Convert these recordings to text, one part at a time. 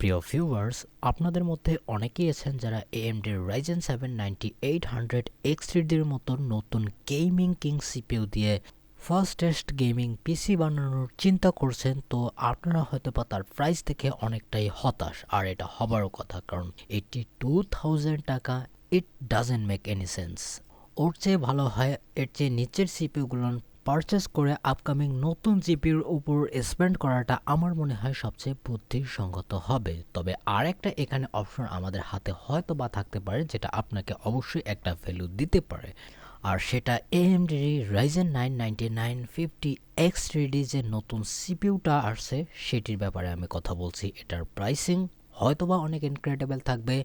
প্রিয় ভিউয়ার্স আপনাদের মধ্যে অনেকেই আছেন যারা AMD Ryzen seven ninety eight hundred X থ্রিডির মতো নতুন গেমিং কিং সিপিউ দিয়ে ফার্স্টেস্ট গেমিং পিসি বানানোর চিন্তা করছেন, তো আপনারা হয়তো বা তার প্রাইস দেখে অনেকটাই হতাশ। আর এটা হবারও কথা, কারণ এইটি টু থাউজেন্ড টাকা it doesn't make any sense ওর চেয়ে ভালো হয়, এর চেয়ে নিচের সিপিউগুলো পারচেস করে আপকামিং নতুন জিপির উপর স্পেন্ড করাটা আমার মনে হয় সবচেয়ে বুদ্ধিসঙ্গত হবে। তবে আর একটা এখানে অপশন আমাদের হাতে হয়তো বা থাকতে পারে, যেটা আপনাকে অবশ্যই একটা ভ্যালু দিতে পারে। আর সেটা AMD Ryzen nine ninety nine fifty X three D যে নতুন সিপিউটা আসছে, সেটির ব্যাপারে আমি কথা বলছি। এটার প্রাইসিং হয়তোবা অনেক ইনক্রেডিবল থাকবে।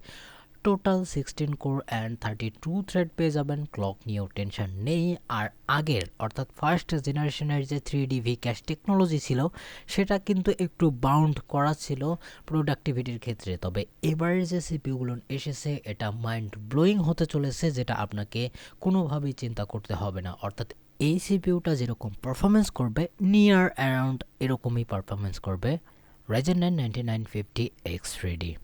Total sixteen core and thirty two thread পেয়ে যাবেন ক্লক নিয়েও টেনশন নেই। আর আগের, অর্থাৎ ফার্স্ট জেনারেশনের যে three D V cache technology ছিল, সেটা কিন্তু একটু বাউন্ড করা ছিল প্রোডাক্টিভিটির ক্ষেত্রে। তবে এবারের যে সিপিউগুলো এসেছে, এটা মাইন্ড ব্লোয়িং হতে চলেছে, যেটা আপনাকে কোনোভাবেই চিন্তা করতে হবে না। অর্থাৎ এই সিপিউটা যেরকম পারফরমেন্স করবে নিয়ার অ্যারাউন্ড এরকমই পারফরমেন্স করবে। Nine ninety nine fifty X three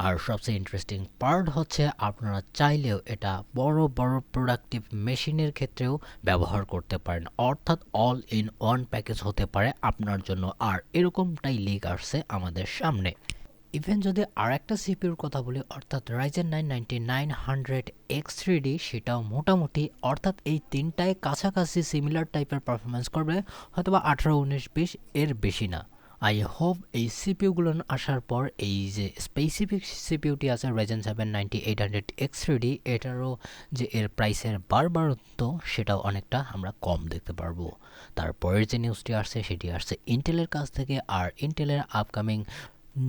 আর সবচেয়ে ইন্টারেস্টিং পার্ট হচ্ছে আপনারা চাইলেও এটা বড় বড় প্রোডাক্টিভ মেশিনের ক্ষেত্রেও ব্যবহার করতে পারেন। অর্থাৎ অল ইন ওয়ান প্যাকেজ হতে পারে আপনার জন্য। আর এরকমটাই লিক আসছে আমাদের সামনে। ইভেন যদি আর একটা সিপিউর কথা বলি, অর্থাৎ Ryzen nine ninety nine hundred X three D সেটাও মোটামুটি, অর্থাৎ এই তিনটায় কাছাকাছি সিমিলার টাইপের পারফরমেন্স করবে, হয়তোবা আঠারো, উনিশ, বিশ, এর বেশি না। আই হোপ এই সিপিউগুলো আসার পর এই যে স্পেসিফিক সিপিউটি আছে Ryzen seven ninety eight hundred X three D এটারও যে এর প্রাইসের বারবারত্ব সেটাও অনেকটা আমরা কম দেখতে পারব। তারপরের যে নিউজটি আসছে সেটি আসছে ইন্টেলের কাছ থেকে আর ইন্টেলের আপকামিং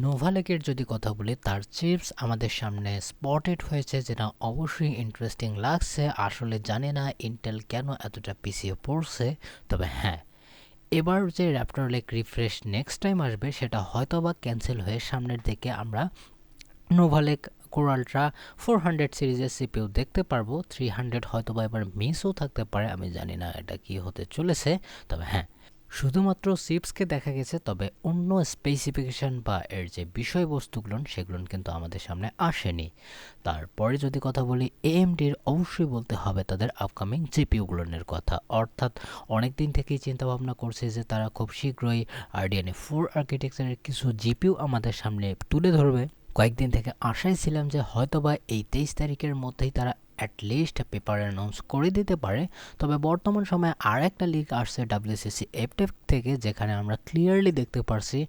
নোভালেকের যদি কথা বলি, তার চিপস আমাদের সামনে স্পটেড হয়েছে যেটা অবশ্যই ইন্টারেস্টিং লাগছে। আসলে জানে না ইন্টেল কেন এতটা পিছিয়ে পড়ছে, তবে হ্যাঁ এবার যে Raptor Lake refresh next time আসবে, সেটা হয়তো বা ক্যান্সেল হয়ে সামনের দিকে আমরা Nova Lake Core Ultra four hundred সিরিজের সিপিউ দেখতে পারব। থ্রি হান্ড্রেড হয়তো বা এবার মিসও থাকতে পারে, আমি জানি না এটা কি হতে চলেছে। তবে হ্যাঁ শুধুমাত্র সিপসকে দেখা গেছে, তবে অন্য স্পেসিফিকেশান বা এর যে বিষয়বস্তুগুলো, সেগুলো কিন্তু আমাদের সামনে আসেনি। তারপরে যদি কথা বলি এএমডির অবশ্যই বলতে হবে তাদের আপকামিং জিপিউগুলোনের কথা। অর্থাৎ অনেক দিন থেকেই চিন্তাভাবনা করছে যে তারা খুব শীঘ্রই আরডিএনএ ফোর আর্কিটেকচারের কিছু জিপিউ আমাদের সামনে তুলে ধরবে। কয়েকদিন থেকে আশায় ছিলাম যে হয়তোবা এই তেইশ তারিখের মধ্যেই তারা অ্যাটলিস্ট পেপার অ্যানাউন্স করে দিতে পারে। তবে বর্তমান সময়ে আর একটা লিগ আসছে ডাব্লিউসিসি এফটেক থেকে, যেখানে আমরা ক্লিয়ারলি দেখতে পারছি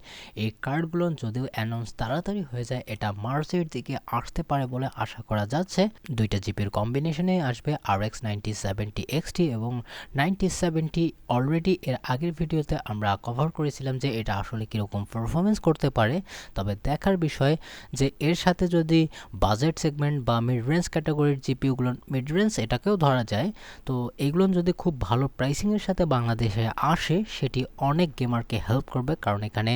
এই কার্ডগুলো যদিও অ্যানাউন্স তাড়াতাড়ি হয়ে যায়, এটা মার্চের দিকে আসতে পারে বলে আশা করা যাচ্ছে। দুইটা জিপির কম্বিনেশনে আসবে আর এক্স নাইনটি সেভেন্টি এক্সটি এবং নাইনটি সেভেন্টি অলরেডি এর আগের ভিডিওতে আমরা কভার করেছিলাম যে এটা আসলে কীরকম পারফরমেন্স করতে পারে। তবে দেখার বিষয় যে এর সাথে যদি বাজেট সেগমেন্ট বা মিড রেঞ্জ ক্যাটাগরির জিপিগুলো এগুলো মিড এটাকেও ধরা যায়। তো এগুলো যদি খুব ভালো প্রাইসিংয়ের সাথে বাংলাদেশে আসে, সেটি অনেক গেমারকে হেল্প করবে। কারণ এখানে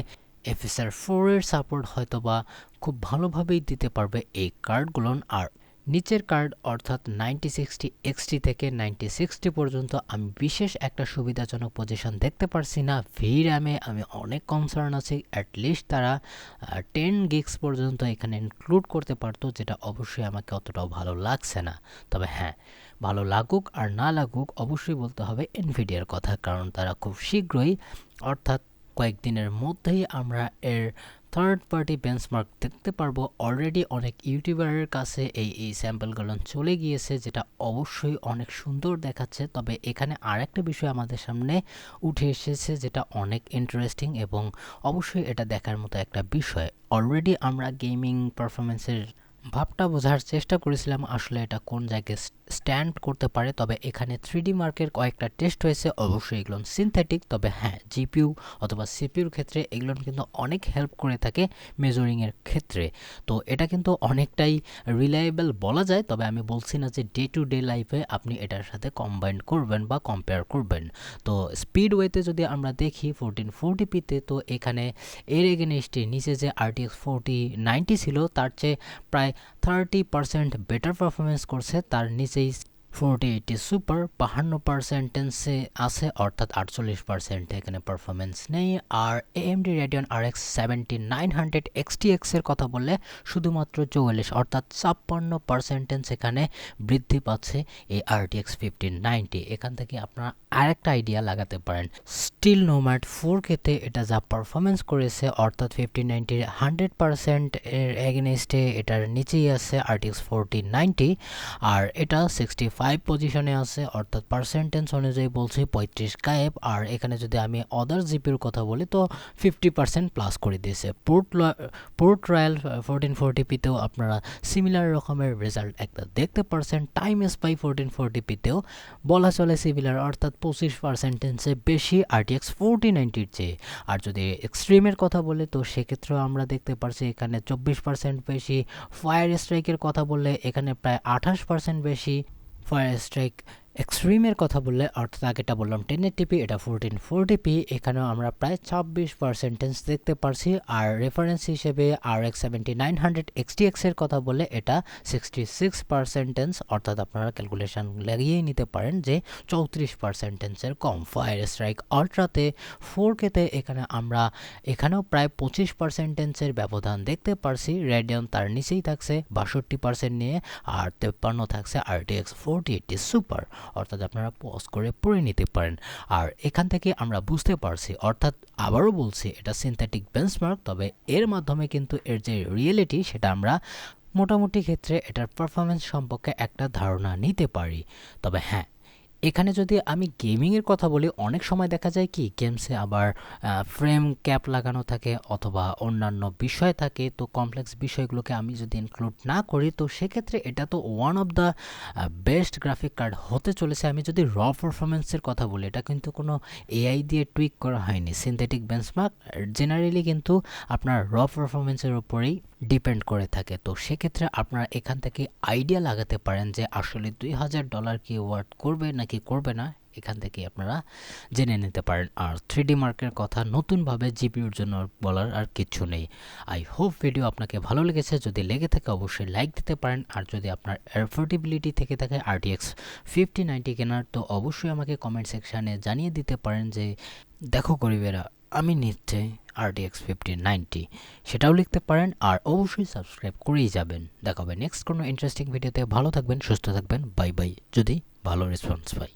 এফএসআর ফোরের সাপোর্ট হয়তো বা খুব ভালোভাবেই দিতে পারবে এই কার্ডগুলো আর নিচের কার্ড অর্থাৎ নাইনটি সিক্সটি এক্সটি থেকে নাইনটি সিক্সটি পর্যন্ত আমি বিশেষ একটা সুবিধাজনক পজিশন দেখতে পারছি না। ভি র্যামে আমি অনেক কনসার্ন আছি। অ্যাটলিস্ট তারা টেন গিক্স পর্যন্ত এখানে ইনক্লুড করতে পারতো, যেটা অবশ্যই আমাকে অতটাও ভালো লাগছে না। তবে হ্যাঁ ভালো লাগুক আর না লাগুক অবশ্যই বলতে হবে এনভিডিয়ার কথা, কারণ তারা খুব শীঘ্রই, অর্থাৎ কয়েকদিনের মধ্যেই আমরা এর থার্ড পার্টি বেঞ্চমার্ক দেখতে পারব অলরেডি অনেক ইউটিউবারের কাছে এই এই স্যাম্পলগুলো চলে গিয়েছে, যেটা অবশ্যই অনেক সুন্দর দেখাচ্ছে। তবে এখানে আরেকটা বিষয় আমাদের সামনে উঠে এসেছে, যেটা অনেক ইন্টারেস্টিং এবং অবশ্যই এটা দেখার মতো একটা বিষয়। অলরেডি আমরা গেমিং পারফরমেন্সের ভাবটা বোঝার চেষ্টা করেছিলাম আসলে এটা কোন জায়গায় স্ট্যান্ড করতে পারে, তবে এখানে থ্রিডি মার্কের কয়েকটা টেস্ট হয়েছে, অবশ্যই এগুলো সিনথেটিক তবে হ্যাঁ জিপিউ অথবা সিপিউর ক্ষেত্রে এগুলো কিন্তু অনেক হেল্প করে থাকে মেজারিংয়ের ক্ষেত্রে। তো এটা কিন্তু অনেকটাই রিলায়েবল বলা যায়, তবে আমি বলছি না যে ডে টু ডে লাইফে আপনি এটার সাথে কম্বাইন করবেন বা কম্পেয়ার করবেন। তো স্পিড ওয়েতে যদি আমরা দেখি ফোরটিন ফোরটি পিতে তো এখানে এর এগেনস্টে নিচে যে আরটিএক্স ফোরটি নাইনটি ছিল, তার চেয়ে প্রায় থার্টি পারসেন্ট বেটার পারফরমেন্স করছে তার নিচেই ফোরটি এইটটি সুপার বাহান্ন পার্সেন্টেন্সে আছে, অর্থাৎ আটচল্লিশ পার্সেন্ট এখানে পারফরমেন্স নেই। আর AMD Radeon R X seventy nine hundred XT এক্সের কথা বললে শুধুমাত্র চৌয়াল্লিশ, অর্থাৎ ছাপ্পান্ন পার্সেন্টেন্স এখানে বৃদ্ধি পাচ্ছে এই আরটিএক্স ফিফটিন নাইনটি এখান থেকে আপনারা আরেকটা আইডিয়া লাগাতে পারেন। স্টিল নোম্যাট ফোর কেতে এটা যা পারফরমেন্স করেছে, অর্থাৎ ফিফটিন নাইনটির হান্ড্রেড পার্সেন্ট এর এগেনস্টে এটার নিচেই আছে আরটিএক্স ফোরটি নাইনটি আর এটা সিক্সটি ফাইভ পজিশনে আছে, অর্থাৎ পার্সেন্টেন্স অনুযায়ী বলছি পঁয়ত্রিশ গায়েব আর এখানে যদি আমি অদার জিপির কথা বলি, তো ফিফটি পার্সেন্ট প্লাস করে দিয়েছে। Port Port Royal fourteen forty পিতেও আপনারা সিমিলার রকমের রেজাল্ট একটা দেখতে পারছেন। টাইম স্পাই ফোরটিন ফোরটি পিতেও বলা চলে সিমিলার অর্থাৎ পঁচিশ পার্সেন্টেন্সে বেশি আরটিএক্স ফোরটি নাইনটির চেয়ে। আর যদি এক্সট্রিমের কথা বলে, তো সেক্ষেত্রেও আমরা দেখতে পারছি এখানে চব্বিশ পার্সেন্ট বেশি। ফায়ার স্ট্রাইকের কথা বললে এখানে প্রায় আঠাশ পার্সেন্ট বেশি। ফায়ার স্ট্রাইক এক্সট্রিমের কথা বললে, অর্থাৎ আগেটা বললাম টেন টিপি এটা ফোরটিন ফোর টিপি এখানেও আমরা প্রায় ছাব্বিশ পার্সেন্টেন্স দেখতে পারছি। আর রেফারেন্স হিসেবে R X seventy nine hundred XT এক্সের কথা বললে, এটা সিক্সটি সিক্স পার্সেন্টেন্স অর্থাৎ আপনারা ক্যালকুলেশন লাগিয়েই নিতে পারেন যে চৌত্রিশ পার্সেন্টেন্সের কম। ফায়ার স্ট্রাইক আল্ট্রাতে ফোর কেতে এখানে আমরা, এখানেও প্রায় পঁচিশ পার্সেন্টেন্সের ব্যবধান দেখতে পারছি। রেডিয়ন তার নিচেই থাকছে, বাষট্টি পার্সেন্ট নিয়ে, আর তেপ্পান্ন থাকছে আরটিএক্স ফোরটি এইটটি সুপার অর্থাৎ আপনারা পজ করে পড়ে নিতে পারেন। আর এখান থেকে আমরা বুঝতে পারছি, অর্থাৎ আবারও বলছি, এটা সিনথেটিক বেঞ্চমার্ক তবে এর মাধ্যমে কিন্তু এর যে রিয়েলিটি সেটা আমরা মোটামুটি ক্ষেত্রে এটার পারফরমেন্স সম্পর্কে একটা ধারণা নিতে পারি। তবে হ্যাঁ এখানে যদি আমি গেমিংয়ের কথা বলি, অনেক সময় দেখা যায় কি, গেমসে আবার ফ্রেম ক্যাপ লাগানো থাকে অথবা অন্যান্য বিষয় থাকে। তো কমপ্লেক্স বিষয়গুলোকে আমি যদি ইনক্লুড না করি, তো সেক্ষেত্রে এটা তো one of the best graphic card হতে চলেছে। আমি যদি র পারফরমেন্সের কথা বলি, এটা কিন্তু কোনো এআই দিয়ে টুইক করা হয়নি। সিনথেটিক বেঞ্চমার্ক জেনারেলি কিন্তু আপনার র পারফরমেন্সের উপরেই ডিপেন্ড করে থাকে। তো সেক্ষেত্রে আপনারা এখান থেকে আইডিয়া লাগাতে পারেন যে আসলে দুই হাজার ডলার কি ওয়ার্ড করবে নাকি করবে না। এখান থেকে আপনারা জেনে নিতে পারেন। আর থ্রি ডি মার্কের কথা নতুনভাবে জিপিউর জন্য বলার আর কিছু নেই। আই হোপ ভিডিও আপনাকে ভালো লেগেছে। যদি লেগে থাকে, অবশ্যই লাইক দিতে পারেন। আর যদি আপনার অ্যাফোর্ডেবিলিটি থেকে থাকে আরটিএক্স ফিফটি নাইনটি কেনার, তো অবশ্যই আমাকে কমেন্ট সেকশানে জানিয়ে দিতে পারেন যে, দেখো গরিবেরা, আমি নিচ্ছে আরটিএক্স ফিফটি নাইনটি সেটাও লিখতে পারেন। আর অবশ্যই সাবস্ক্রাইব করেই যাবেন। দেখা হবে নেক্সট কোনো ইন্টারেস্টিং ভিডিওতে ভালো থাকবেন, সুস্থ থাকবেন। বাই বাই যদি ভালো রেসপন্স পাই।